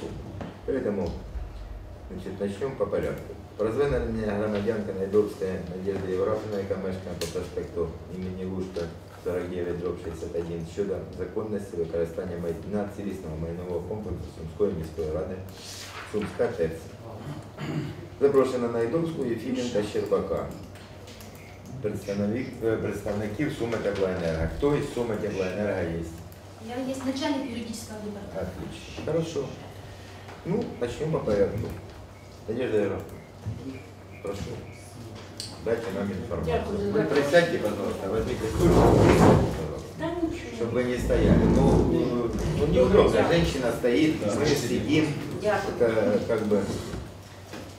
сумм. Поэтому значит, начнем по порядку. Про звернення громадянка Найдовська Надежда Єврафівна, яка мешкає по проспекту імені Лужка 49 дроб 61 щодо законності використання майна цілісного майнового комплексу Сумської міської ради Сумська ТЕЦ. Запрошена Найдовську Єфімін та Щербака. Представник, е, представників Суми Теплоенерго. Хто із Суми Теплоенерго є? Я есть начальник юридического департамента. Отлично. Хорошо. Ну, начнем по порядку. Надежда Ивановна, прошу. Дайте нам информацию. Дякую за Вы запрос. присядьте, пожалуйста, возьмите стульчик, пожалуйста, Да ничего. чтобы вы не стояли. Ну, э, ну неудобно, женщина стоит, мы сидим. Дякую. Это как бы...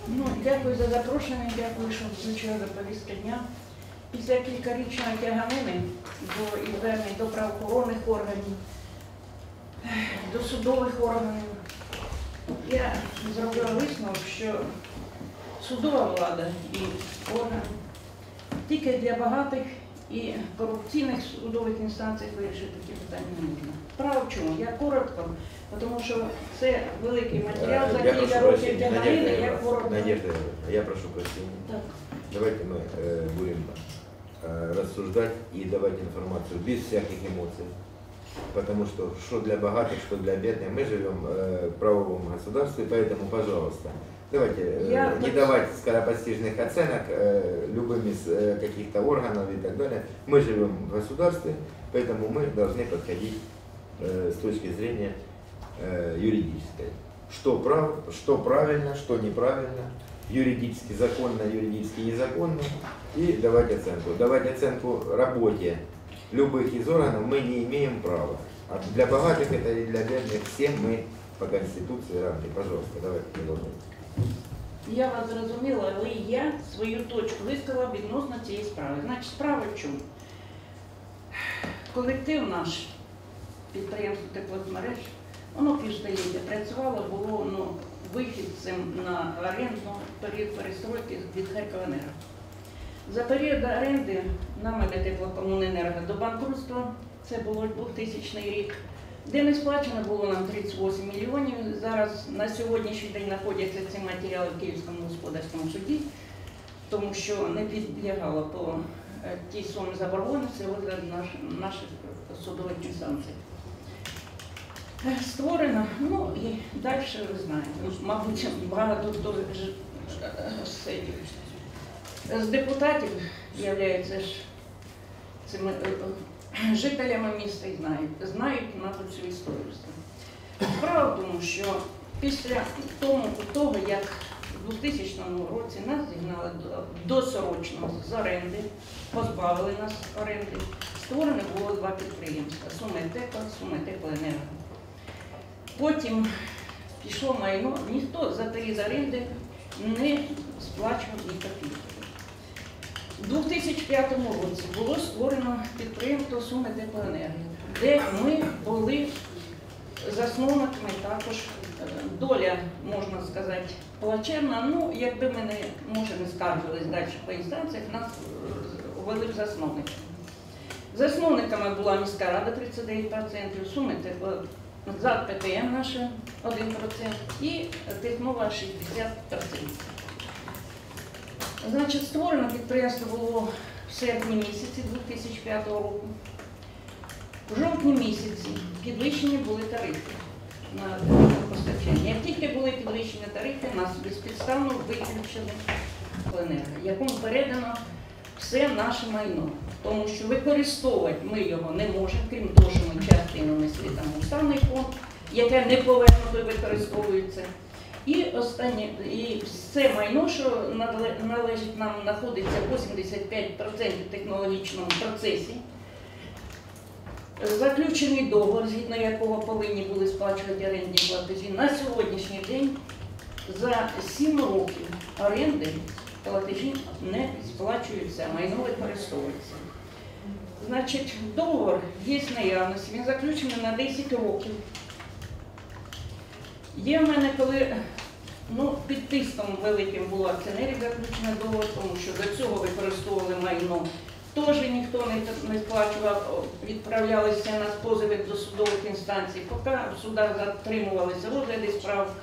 Ну, дякую за запрошення, дякую, що включили до повістки дня. Після кількарічної тяганини до і звернень до правоохоронних органів, до судових органів, я зробила висновок, що судова влада і органи тільки для багатих і корупційних судових інстанцій вирішити ті питання не можна. Справа в чому? Я коротко, тому що це великий матеріал э, за Я кілька прошу років прощения, тяганини, Надежда я Ивановна, коротко. Надежда Ивановна, я прошу прощения. Так. Давайте мы э, будем э, рассуждать и давать информацию без всяких эмоций. Потому что что для богатых, что для бедных, мы живем э, в правовом государстве, поэтому, пожалуйста, давайте э, Я не давать скоропостижных оценок э, любым из э, каких-то органов и так далее. Мы живем в государстве, поэтому мы должны подходить э, с точки зрения э, юридической. Что, прав, что правильно, что неправильно, юридически законно, юридически незаконно, и давать оценку. Давать оценку работе любых из органов мы не имеем права. А для богатых это и для бедных всем мы по Конституции равны. Пожалуйста, давайте продолжим. Я вас зрозуміла, але я свою точку висказала відносно цієї справи. Значить, справа в чому? Колектив наш, підприємство теплосмереж, воно півстоліття працювало, було ну, вихідцем на оренду в період перестройки від Харківенерго. за період оренди нами для теплокомуненерго до банкрутства, це було 2000 рік, де не сплачено було нам 38 мільйонів. Зараз на сьогоднішній день знаходяться ці матеріали в Київському господарському суді, тому що не підлягало по е, тій сумі заборгованості наш, наших судових інстанцій. Е, Створено, ну і далі ви знаєте, ну, мабуть, багато хто ж- е, з- з депутатів являється ж цими е, е, жителями міста і знають, знають мабуть, цю історію. Справа в тому, що після того, як у 2000 році нас зігнали до- досрочно з оренди, позбавили нас оренди, створено було два підприємства Суметека, Суметеплоенерго. Потім пішло майно, ніхто за період оренди не сплачував ні копійки. У 2005 році було створено підприємство Суми Теплоенергії, де ми були засновниками також е, доля, можна сказати, плачевна. Ну, якби ми не може не скаржились далі по інстанціях, нас е, ввели в засновники. Засновниками була міська рада 39%, суми ЗАД ПТМ наше 1% і Технова 60%. Значить, створено підприємство було в серпні місяці 2005 року. В жовтні місяці підвищені були тарифи на постачання. Як тільки були підвищені тарифи, нас безпідставно виключили пленера, якому передано все наше майно. Тому що використовувати ми його не можемо, крім того, що ми частину несли там у самий фонд, яке не повернуто використовується. І останнє, і все майно, що належить нам, знаходиться 85% в технологічному процесі. Заключений договор, згідно якого повинні були сплачувати орендні платежі на сьогоднішній день за 7 років оренди платежі не сплачуються, майно використовується. Значить, договор є наявності, він заключений на 10 років. Є в мене, коли ну, під тиском великим було акціонерів заключено договор, тому що до цього використовували майно. Теж ніхто не, сплачував, відправлялися на позови до судових інстанцій. Поки в судах затримувалися розгляди справ,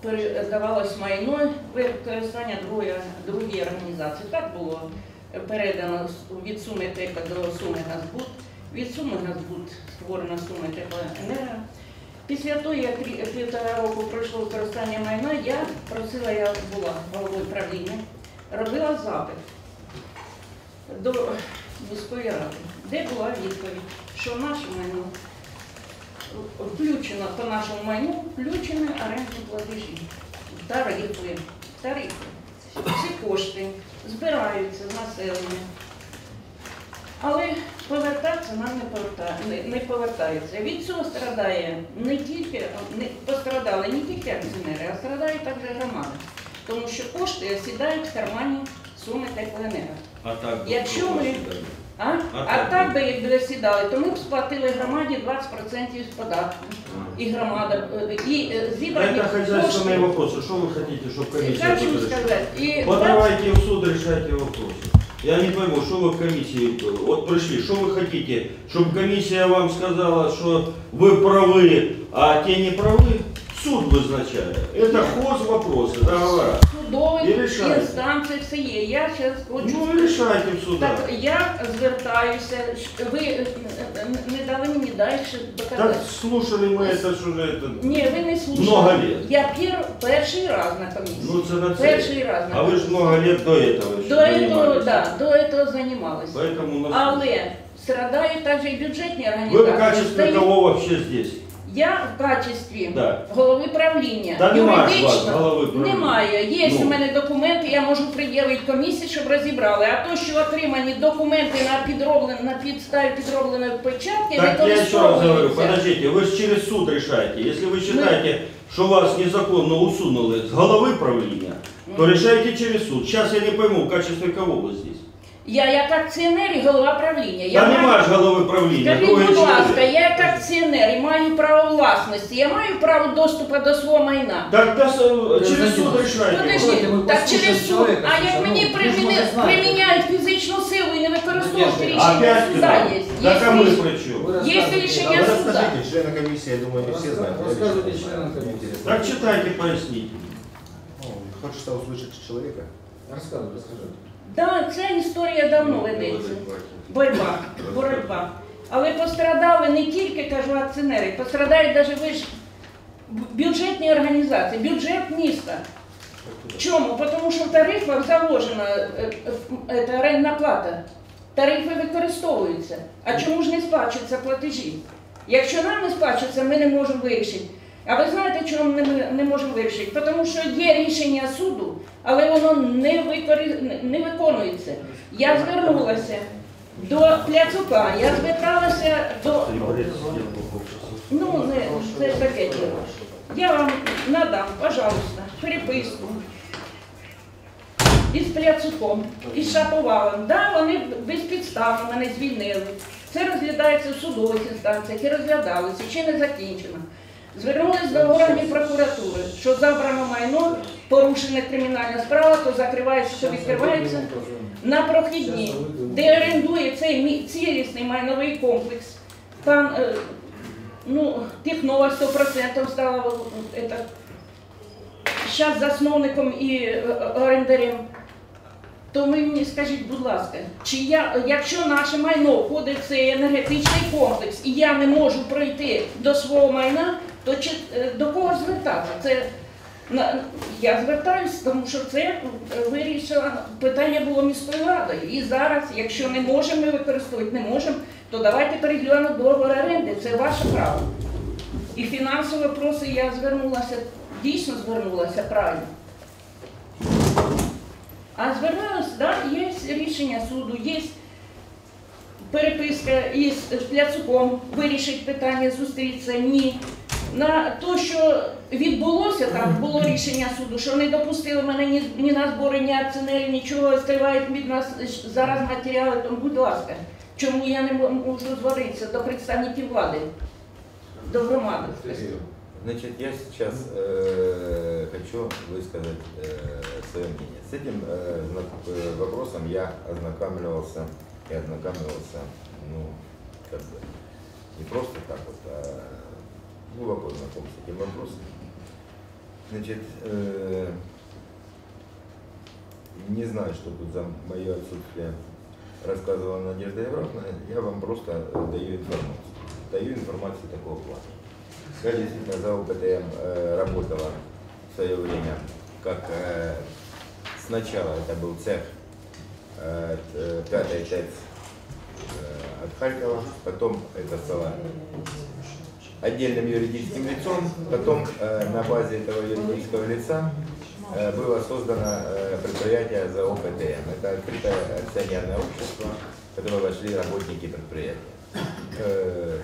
передавалось майно використання другої, організації. Так було передано від суми ТЕКа до суми Газбуд. Від суми Газбуд створена сума Теплоенерго. Після того, як півтора року пройшло використання майна, я просила, я була головою правління, робила запит до міської ради, де була відповідь, що наше майно включено по нашому майну, включені орендні платежі, тарифи, тарифи. Ці кошти збираються з населення. Але повертатися нам не, поверта... не, не повертається. Від цього страдає не тільки не пострадали не тільки акціонери, а страдає також громада. Тому що кошти сідають в кармані суми теплоенерго. А так, Якщо ви ми- А? А А так так би якби сідали, то ми б сплатили громаді 20% з податку. І громада, е, і е, зібрані Это хозяйственные кошти. вопросы. Что вы хотите, чтобы комиссия Хочу будет решать? сказати, і Подавайте в суд, решайте вопросы. Я не пойму, что вы в комиссии, вот пришли, что вы хотите, чтобы комиссия вам сказала, что вы правы, а те не правы? Суд вызначает. Это хоз вопросы, договора. судових І рішайте. інстанцій все є. Я зараз хочу Ну и решайте в судах. Так я звертаюся, щ- ви е, е, не дали мені далі Так доказати. слушали мы это, что же это... Ні, ви не слухали. Много лет. Я пер, перший раз на комісії. Ну, це на це. Перший раз на А вы же комісії. много лет до этого еще До этого, занимались. да, до этого занималась. Поэтому у нас... Але страдають також і бюджетні Вы організації. в качестве Стоїть- кого вообще здесь? Я в качестві Да. голови правління. Та нема ж вас, Юридично голови правління. немає. Є Ну. у мене документи, я можу пред'явити комісії, щоб розібрали. А то, що отримані документи на підроблен, на підставі підробленої печатки, Так я еще раз говорю, використовуються. подождите, вы же через суд решаете. Если вы считаете, что вас незаконно усунули с головы правления, то решайте через суд. Сейчас я не пойму, в качестве кого вы здесь. Я як акціонер і голова правління. Я Да маю- нема ж головы правления, Скажіть, другой будь ласка, человек. я як акціонер і маю право власності, я маю право доступу до свого майна. Так да, с- через суд решайте. Подожди, Давайте ми так послухаємо через суд. чоловіка, А як слушай, мені ну, ви ж приміни- може знаєте. приміняють фізичну силу і не використовують Надежда, рішення Опять суда ты? є. Так а мы Є при чем? Вы Есть рассказывайте. решение А вы суда. расскажите. Члены комиссии, я думаю, не все знают. Я Рассказывайте лично членам знаю. комиссии. Интересно. Так читайте, поясните. Ну, Хочется услышать человека. Рассказывай, расскажи. Да, ця історія давно ведеться. Боротьба, боротьба. Але пострадали не тільки, кажу, акціонери, пострадають навіть ви ж бюджетні організації, бюджет міста. Чому? Тому що в тарифах заложена е, е, е, орендна плата. Тарифи використовуються. А чому ж не сплачуються платежі? Якщо нам не сплачується, ми не можемо вирішити. А ви знаєте, чому ми не- можемо вирішити? Тому що є рішення суду, але воно не, викорі... не виконується. Я звернулася до Пляцука, я зверталася до. Ну, не, це таке діло. Я вам надам, пожалуйста, переписку із Пляцуком, із Шаповалом. Да, вони безпідставно мене звільнили. Це розглядається в судових інстанціях і розглядалося, ще не закінчено. Звернулись до органів прокуратури, що забрано майно, порушена кримінальна справа, то закривається, то відкривається на прохідні, де орендує цей цілісний майновий комплекс. Там е, ну, Технова 100% стала зараз засновником і е, орендарем. То ви мені скажіть, будь ласка, чи я, якщо наше майно входить в цей енергетичний комплекс, і я не можу пройти до свого майна, то чи, е, до кого звертатися? Це я звертаюся, тому що це е, вирішила питання було міською радою. І зараз, якщо не можемо використовувати, не можемо, то давайте переглянемо договор оренди. Це ваше право. І фінансові вопроси я звернулася, дійсно звернулася правильно. А звернулася, да, є рішення суду, є переписка із Пляцуком, вирішить питання, зустрітися, ні. На те, що відбулося, там було рішення суду, що не допустили мене ні, ні на збори, ні акціонерів, нічого, скривають від нас зараз матеріали, то будь ласка, чому я не мо- можу звернутися до представників влади, до громади? Значит, я сейчас э, хочу высказать э, свое мнение. С этим э, знак- э, вопросом я ознакомливался и ознакомился, ну, как бы, не просто так вот, а глубоко знаком с этим вопросом. Значит, э, не знаю, что тут за мое отсутствие рассказывала Надежда Евровна, я вам просто даю информацию. Даю информацию такого плана. Я действительно за ОПТМ э, работала в свое время, как э, сначала это был цех э, э, пятый ТЭЦ э, от Харькова, потом это стало отдельным юридическим лицом, потом э, на базе этого юридического лица э, было создано э, предприятие за ОПТМ. Это открытое акционерное общество, в которое вошли работники предприятия.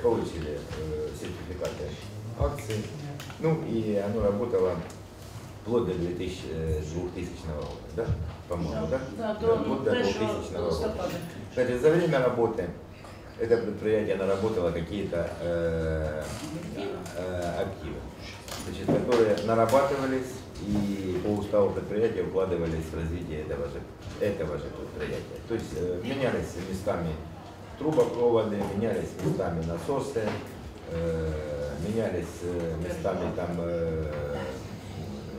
Получили сертификаты акций. Ну и оно работало вплоть до 2000, э, 2000 года, да? По-моему, да? Да, Да, до вплоть до 2000 1 года. Кстати, за время работы это предприятие наработало какие-то э, э, активы, значит, которые нарабатывались и по уставу предприятия вкладывались в развитие этого же, этого же предприятия. То есть э, менялись местами трубопроводы, менялись местами насосы, э, менялись э, местами там э,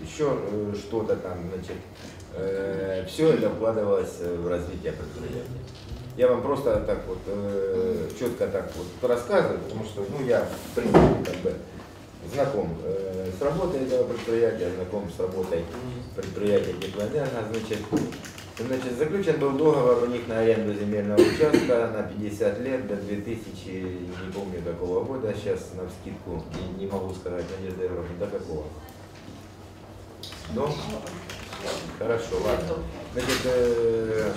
еще э, что-то там, значит, все это вкладывалось э, в развитие предприятия. Я вам просто так вот э, четко так вот рассказываю, потому что ну, я в принципе как бы знаком э, с работой этого предприятия, знаком с работой предприятия Теплоэнерго, значит, значит, заключен был договор у них на аренду земельного участка на 50 лет до 2000, не помню какого года, сейчас на вскидку не, не могу сказать, Надежда Егоровна, до какого? До? Хорошо, ладно. Значит, э,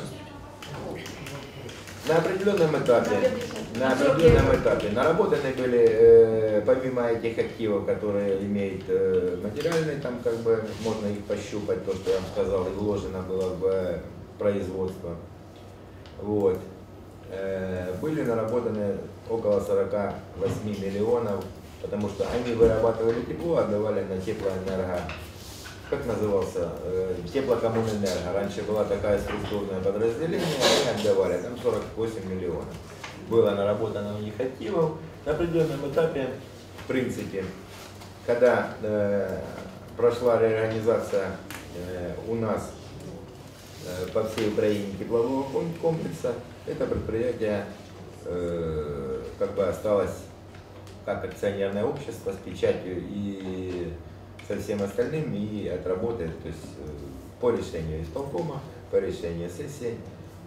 на определенном этапе, на определенном этапе наработаны были, э, помимо этих активов, которые имеют э, материальный, там как бы можно их пощупать, то, что я вам сказал, и вложено было в производство. Вот. Э, были наработаны около 48 миллионов, потому что они вырабатывали тепло, отдавали на теплоэнерго как назывался, э, теплокоммунэнерго. Раньше была такая структурное подразделение, они отдавали, там 48 миллионов. Было наработано у них активов. На определенном этапе, в принципе, когда э, прошла реорганизация э, у нас э, по всей Украине теплового ком- комплекса, это предприятие э, как бы осталось как акционерное общество с печатью и со всем остальным и отработает, то есть э, по решению исполкома, по решению сессии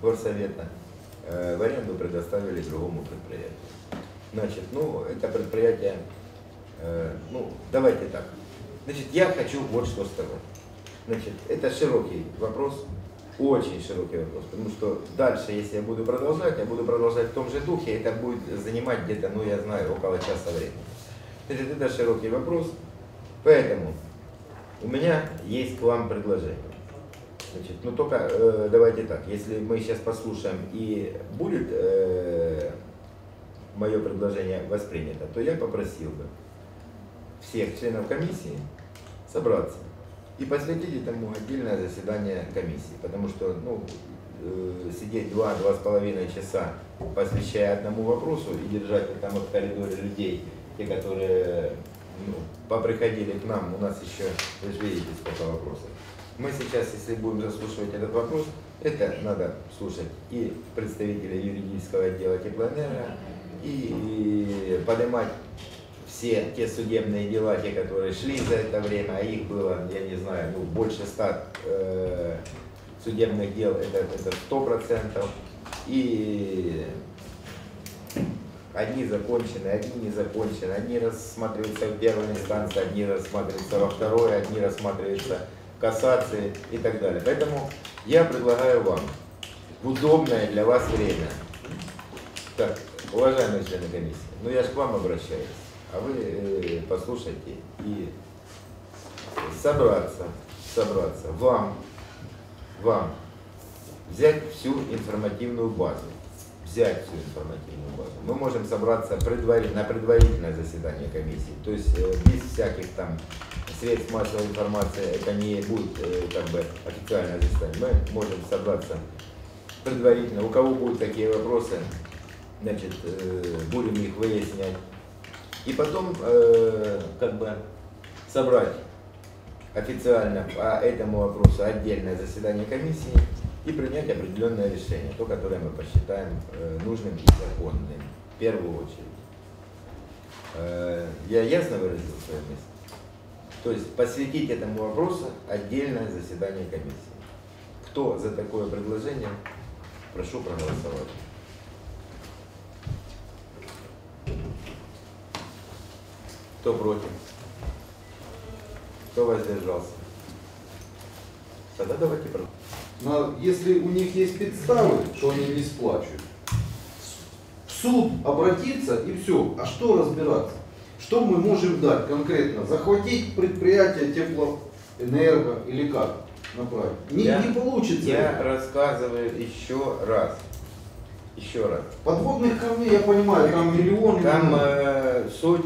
горсовета э, в аренду предоставили другому предприятию. Значит, ну, это предприятие, э, ну, давайте так. Значит, я хочу вот что сказать. Значит, это широкий вопрос, очень широкий вопрос, потому что дальше, если я буду продолжать, я буду продолжать в том же духе, это будет занимать где-то, ну, я знаю, около часа времени. Значит, это широкий вопрос, Поэтому у меня есть к вам предложение. Значит, ну только э, давайте так, если мы сейчас послушаем и будет э, мое предложение воспринято, то я попросил бы всех членов комиссии собраться и посвятить этому отдельное заседание комиссии, потому что ну, э, сидеть два-два с половиной часа, посвящая одному вопросу и держать там в коридоре людей, те, которые ну, поприходили к нам, у нас еще, вы же видите, сколько вопросов. Мы сейчас, если будем заслушивать этот вопрос, это надо слушать и представителей юридического отдела теплоэнерго, и поднимать все те судебные дела, те, которые шли за это время, а их было, я не знаю, ну, больше ста э, судебных дел, это, это 100%. И Одни закончены, одни не закончены, одни рассматриваются в первой инстанции, одни рассматриваются во второй, одни рассматриваются в кассации и так далее. Поэтому я предлагаю вам в удобное для вас время. Так, уважаемые члены комиссии, ну я же к вам обращаюсь, а вы э, послушайте и собраться, собраться, вам, вам взять всю информативную базу взять всю информативную базу. Мы можем собраться предварительно, на предварительное заседание комиссии, то есть э, без всяких там средств массовой информации, это не будет э, как бы официальное заседание. Мы можем собраться предварительно. У кого будут какие вопросы, значит, э, будем их выяснять. И потом, как бы, собрать официально по этому вопросу отдельное заседание комиссии и принять определенное решение, то, которое мы посчитаем э, нужным и законным, в первую очередь. Э, Я ясно выразил свою мысль? То есть посвятить этому вопросу отдельное заседание комиссии. Кто за такое предложение, прошу проголосовать. Кто против? Кто воздержался? Тогда давайте проголосуем. Но если у них есть подставы, что они не сплачивают, в суд обратиться и все. А что разбираться? Что мы можем дать конкретно? Захватить предприятие теплоэнерго или как направить? Не, Я- не получится. Я рассказываю еще раз. Еще раз. Подводных камней, я понимаю, там миллионы. Там э, суть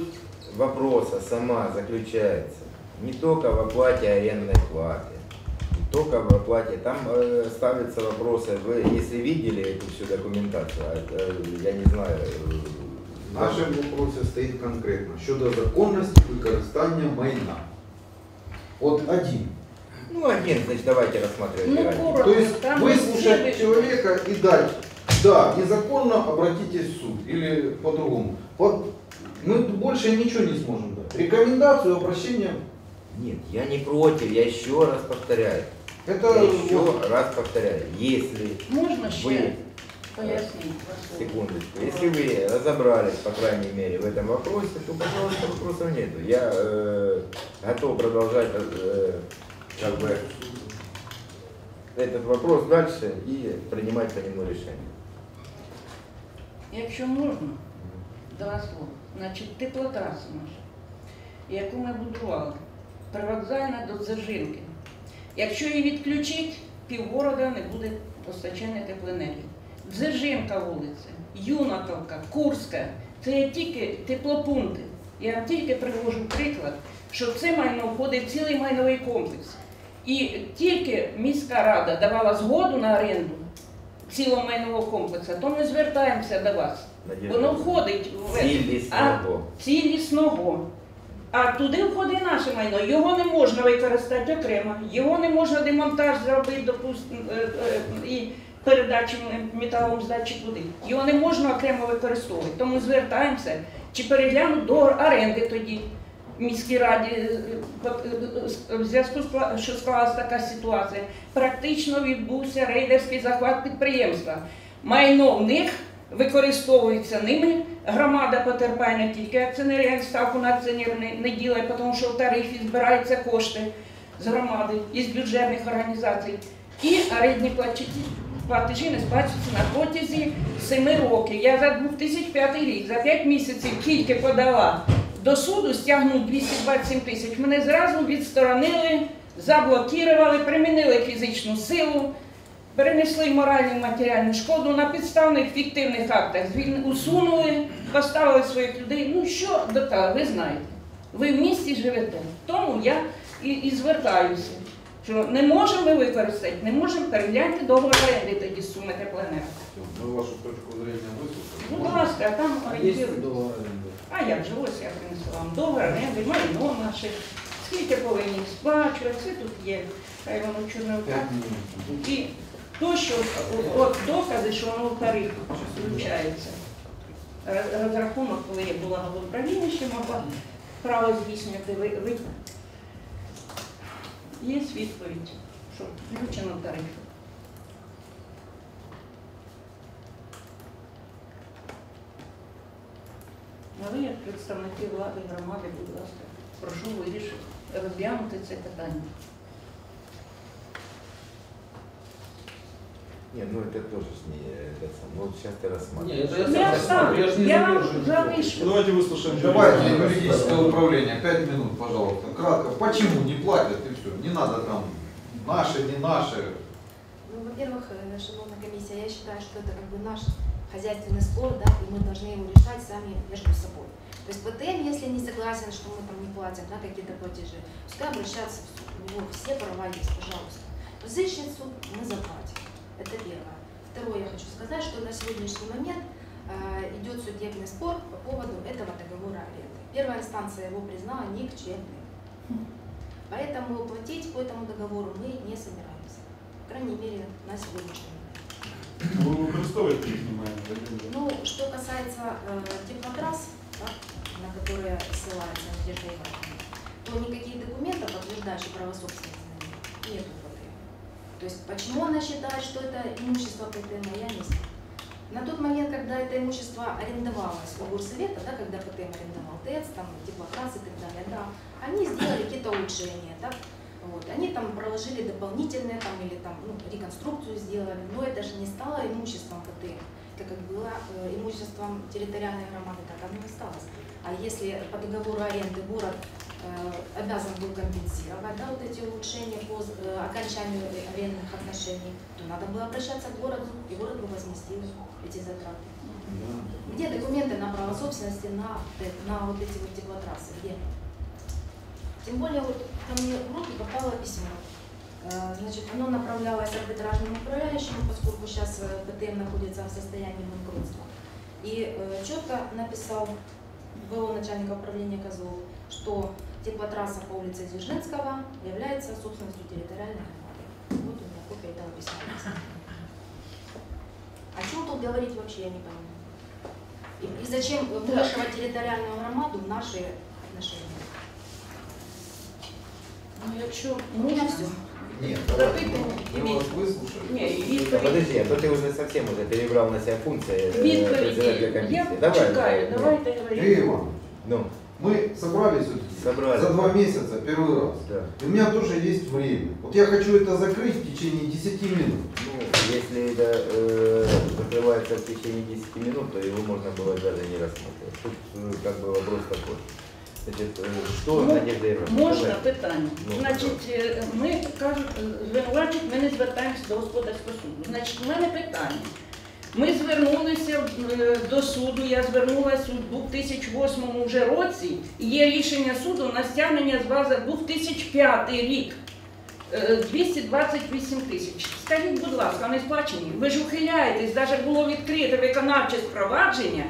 вопроса сама заключается не только в оплате арендной платы, только в оплате. Там э, ставятся вопросы. Вы, если видели эту всю документацию, а, э, я не знаю. э, В нашому вопросі стоїть конкретно щодо законності використання майна. От один. Ну, один, значит, давайте рассматривать. Ну, один. коротко. То есть Там выслушать все- человека и дать, да, незаконно обратитесь в суд или по-другому. По- Мы больше ничего не сможем дать. Рекомендацию обращения, Нет, я не против, я еще раз повторяю. это еще вот, раз повторяю. Если Можна ще Вы- пояснити? Василь? Секундочку. Если вы разобрались, по крайней мере, в этом вопросе, то, пожалуйста, вопросов нету. Я э, готов продолжать э, как бы, этот вопрос дальше и принимать по нему решение. Якщо можна, два слова. Значить, теплотраса наша, яку ми будували, привокзальна до Дзержинки. Якщо її відключить, півгорода не буде постачання теплоенергії. Дзержинка вулиця, Юнаковка, Курська це тільки теплопункти. Я вам тільки привожу приклад, що це майно входить в цілий майновий комплекс. І тільки міська рада давала згоду на оренду цілого майнового комплексу, то ми звертаємося до вас. Воно входить в Цілісного. А туди входить наше майно. Його не можна використати окремо, його не можна демонтаж зробити, допустимо, е, е, і передачу металом здачі туди. Його не можна окремо використовувати. Тому звертаємося, чи переглянуть до оренди тоді в міській раді, е, в зв'язку з що склалася така ситуація. Практично відбувся рейдерський захват підприємства. Майно в них використовується ними. Громада потерпає не тільки акціонерів, ставку на акціонер не, ділає, тому що в тарифі збираються кошти з громади із бюджетних організацій. І платежі, платежі не сплачуються на протязі 7 років. Я за 2005 рік, за 5 місяців тільки подала до суду, стягнув 227 тисяч. Мене зразу відсторонили, заблокували, примінили фізичну силу Перенесли моральну і матеріальну шкоду на підставних фіктивних актах, звільни- усунули, поставили своїх людей. Ну що до того, ви знаєте, ви в місті живете. Тому я і, і звертаюся, що не можемо ми використати, не можемо перегляньте договор оренди тоді з суми теплоенерго. мы вашу точку зрения выслушали. Ну, будь ласка, а там Есть орієнтують. договор аренды? А як же, ось я принесла вам договор оренди, майно наше, скільки повинні сплачувати, все тут є. Хай воно чорним Пять минут. І то, що от докази, що воно в тариф включається. Роз- Розрахунок, коли я була в управлінні, ще могла право здійснювати. Ви... Є відповідь, що включено в тариф. А ви, як представники влади громади, будь ласка, прошу вирішити, розглянути це питання. Не, ну это тоже не это сам. Ну, вот сейчас ты рассматриваешь. это я Я сам я же не я вам залишу. Давайте выслушаем. Давайте юридическое управление, пять минут, пожалуйста. Кратко, почему не платят и все. Не надо там наши, не наши. Ну, во-первых, э, шановная комиссия, я считаю, что это как бы наш хозяйственный спор, да, и мы должны его решать сами между собой. То есть ВТМ, если не согласен, что мы там не платим на какие-то платежи, пускай обращаться в суд. У него все права есть, пожалуйста. Взыщет суд, мы заплатим. Это первое. Второе я хочу сказать, что на сегодняшний момент э, идет судебный спор по поводу этого договора аренды. Первая инстанция его признала никчемным. Поэтому платить по этому договору мы не собираемся. По крайней мере, на сегодняшний момент. Ви використовуєте їхні майна, так? Ну, что касается э, теплотрасс, да, на которые ссылается Надежда Ивановна, то никаких документов, подтверждающих право собственности на То есть почему она считает, что это имущество ПТМ, я не знаю. На тот момент, когда это имущество арендовалось у горсовета, да, когда ПТМ арендовал ТЭЦ, там, теплотрасс и так далее, да, они сделали какие-то улучшения, да, вот, они там проложили дополнительные там, или там, ну, реконструкцию сделали, но это же не стало имуществом ПТМ. Это как было э, имуществом территориальной громады, так оно и осталось. А если по договору аренды город обязан был компенсировать да, вот эти улучшения по э, окончанию арендных отношений, то надо было обращаться к городу, и город бы возместил эти затраты. Где документы на право собственности на, э, на вот эти вот теплотрассы? Где? Тем более вот ко мне в руки попало письмо. Э, Значит, оно направлялось арбитражному управляющему, поскольку сейчас э, ПТМ находится в состоянии банкротства. И э, четко написал ВО начальника управления Козлов, что теплотрасса по улице Дзержинского является собственностью территориальной громады. Вот у меня копия этого письма. есть. О чем тут говорить вообще я не понимаю. И, и зачем вмешивать территориальную громаду в наши отношения? Ну, якщо У меня можна, все. Нет, Давайте, давайте, мы вас выслушали. Ні, А відповідь. подожди, а то ты уже совсем уже перебрал на себя функции э, председателя Відповіді. комиссии. Я Давай, чекаю, ну, давайте Юрий говорити. Иванович, Ну, мы собрались вот Собрались. за два месяца первый раз. да. И у меня тоже есть время. Вот я хочу это закрыть в течение 10 минут. Ну, если это э, закрывается в течение 10 минут, то его можно было даже не рассматривать. Тут э, как бы вопрос такой. Значит, э, что Ну, Надежда Ивановна? Можна давай. питання? Ну, Значить, е, ми кажуть, звинувачують, ми не звертаємося до господарського суду. Значить, у мене питання. Ми звернулися е, до суду, я звернулася у 2008 вже році, є рішення суду на стягнення з бази 2005 рік. Е, 228 тисяч. Скажіть, будь ласка, не сплачені? Ви ж ухиляєтесь, навіть було відкрите виконавче провадження,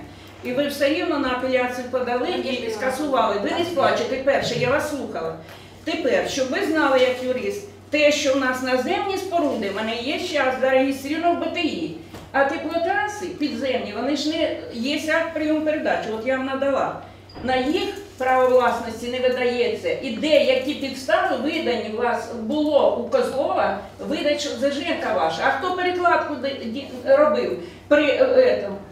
і ви все рівно на апеляцію подали і скасували. Ви не сплачуєте. Перше, я вас слухала. Тепер, щоб ви знали, як юрист, те, що в нас наземні споруди, в мене є час зареєстровано в БТІ. А теплотраси підземні, вони ж не є акт прийом передачі, От я вам надала. На їх право власності не видається. І де які підстави видані у вас було у Козлова, видача що ваша. А хто перекладку робив при цьому? этом?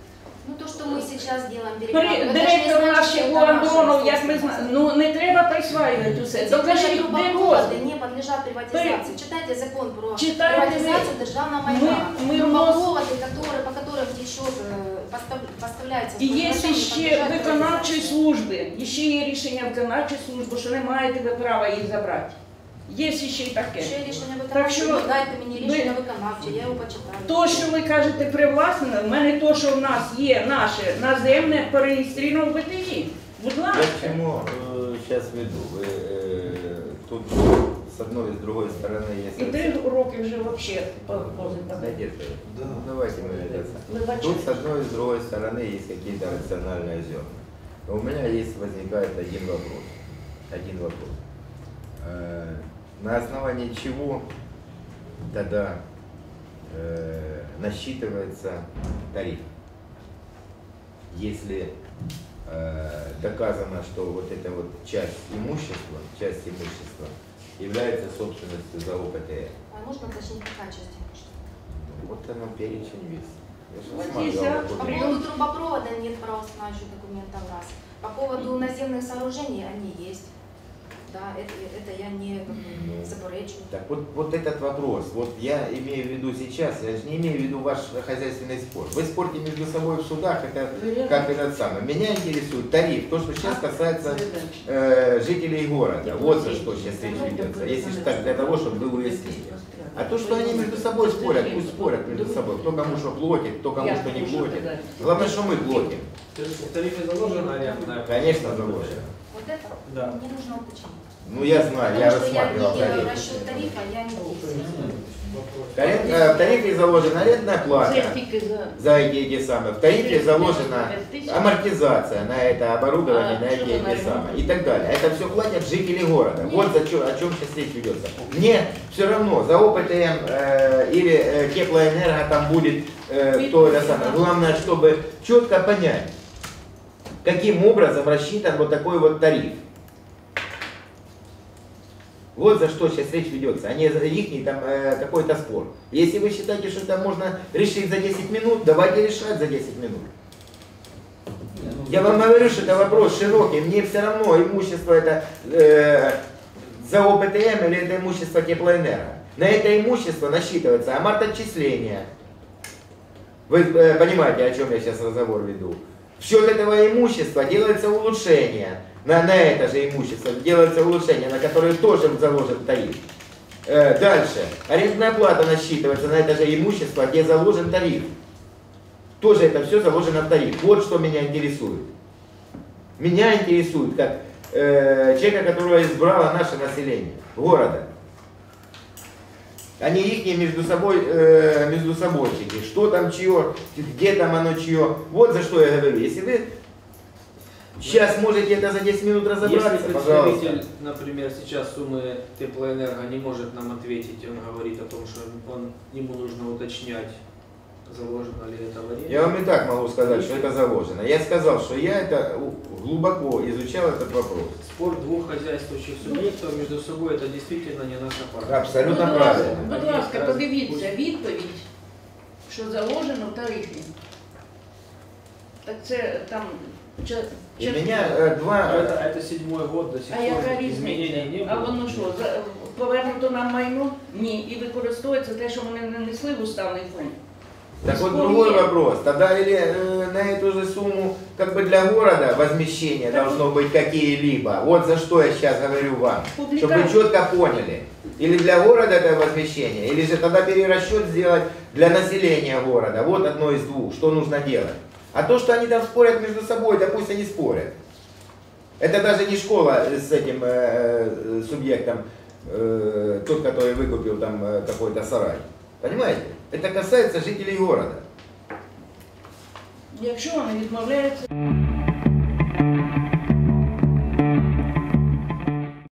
Ну то, что мы сейчас делаем, При перекладку, это же не директор значит, наш что у это наша Андронов, як ми собственность. знаємо, ну не треба присваювати усе. Тем более Докажіть, де трубопроводы дозвіл. не подлежат приватизации. Читайте закон про Читайте приватизацию вы. державного Мы- майна. мы Трубопроводы, которые, по которым течет, э, постав- поставляется І є соглашение, ще подлежат виконавчої приватизации. служби, і ще є рішення виконавчої служби, що не маєте ви права їх забрати. Є ще й таке. Ще рішення Так виконавче, що ну, дайте мені ви- рішення виконавче, я його почитаю. То, що ви кажете привласнене, в мене то, що в нас є наше наземне, перереєстровано в БТІ. Будь Я ласка. к чему сейчас веду? Вы, э, тут с одной и с другой стороны І есть... три роки вже взагалі позитивно. Надежда, Да. ну, давайте мы это Ви Тут с бачите? одной и с другой стороны есть какие-то рациональные зерна. Но у меня есть, возникает один вопрос. Один вопрос. На основании чего тогда э, насчитывается тариф? Если э, доказано, что вот эта вот часть имущества, часть имущества является собственностью ЗАО ПТР. А можно уточнить, какая часть имущества? Вот оно перечень весь. Вот здесь, а, вот По поводу трубопровода нет правоустанавливающих документов раз. По поводу наземных сооружений они есть. Да, это, это я не Ну. заперечиваю. Так вот, вот этот вопрос, вот я имею в виду сейчас, я же не имею в виду ваш хозяйственный спор. Вы спорите между собой в судах, это как этот самый. Меня интересует тариф, то, что сейчас касается э, жителей города. Вот за что сейчас речь ведется. Если так для того, чтобы вы уяснили. А то, что они между собой спорят, пусть спорят между собой. Кто кому что платит, кто кому что не платит. Главное, что мы платим. В тарифе заложена арендная? Конечно, заложено. Вот это Да. мне нужно уточнить. Ну я знаю, я Потому что я рассматривал не делаю тариф. расчет тарифа, я не действую. В тарифе заложена арендная плата за эти, эти самые. В тарифе заложена 35 тысяч. амортизация на это оборудование, А на эти, эти самые и так далее. Это все платят жители города. Нет. Вот за чё- о чем сейчас речь ведется. Мне все равно за ОПТМ э, или э, теплоэнерго там будет э, то это самое. Главное, чтобы четко понять, каким образом рассчитан вот такой вот тариф. Вот за что сейчас речь ведется, а не за их там э, какой-то спор. Если вы считаете, что это можно решить за 10 минут, давайте решать за 10 минут. Я вам говорю, что это вопрос широкий. Мне все равно, имущество это э, за ОПТМ или это имущество теплоэнерго. На это имущество насчитывается амортотчисление. Вы э, понимаете, о чем я сейчас разговор веду. В счет этого имущества делается улучшение. На, на это же имущество делается улучшение, на которое тоже заложен тариф. Э, дальше. Арендная плата насчитывается на это же имущество, где заложен тариф. Тоже это все заложено в тариф. Вот что меня интересует. Меня интересует как э, человека, которого избрало наше население города. Они их между собой, э, между собойчики. Что там чье, где там оно чье. Вот за что я говорю. Если вы сейчас можете это за 10 минут разобраться, Если пожалуйста. представитель, например, сейчас суммы теплоэнерго не может нам ответить, он говорит о том, что он, ему нужно уточнять, заложено ли это в аренду. Я вам и так могу сказать, что это заложено. Я сказал, что я это у- глубоко изучал этот вопрос. Спор двух хозяйствующих субъектов между собой это действительно не наша пара. Абсолютно будь ласка, правильно. будь ласка, подивіться відповідь, що заложено в тарифі. Так це там ча- И частина. меня э, два... Это, это седьмой год до сих А пор яка изменений не різниця? было. А воно що, за- повернуто нам майно? Ні. І використовується те, що вони не несли в уставний фонд. Так вот Спор другой нет. вопрос. Тогда или э, на эту же сумму, как бы для города возмещения Так должно быть какие-либо. Вот за что я сейчас говорю вам. Чтобы вы Публікація. четко поняли. Или для города это возмещение, или же тогда перерасчет сделать для населения города. Вот одно из двух, что нужно делать. А то, что они там спорят между собой, да пусть они спорят. Это даже не школа с этим э, субъектом, э, тот, который выкупил там э, какой-то сарай. Понимаете? Это касается жителей города. Якщо вони відмовляються.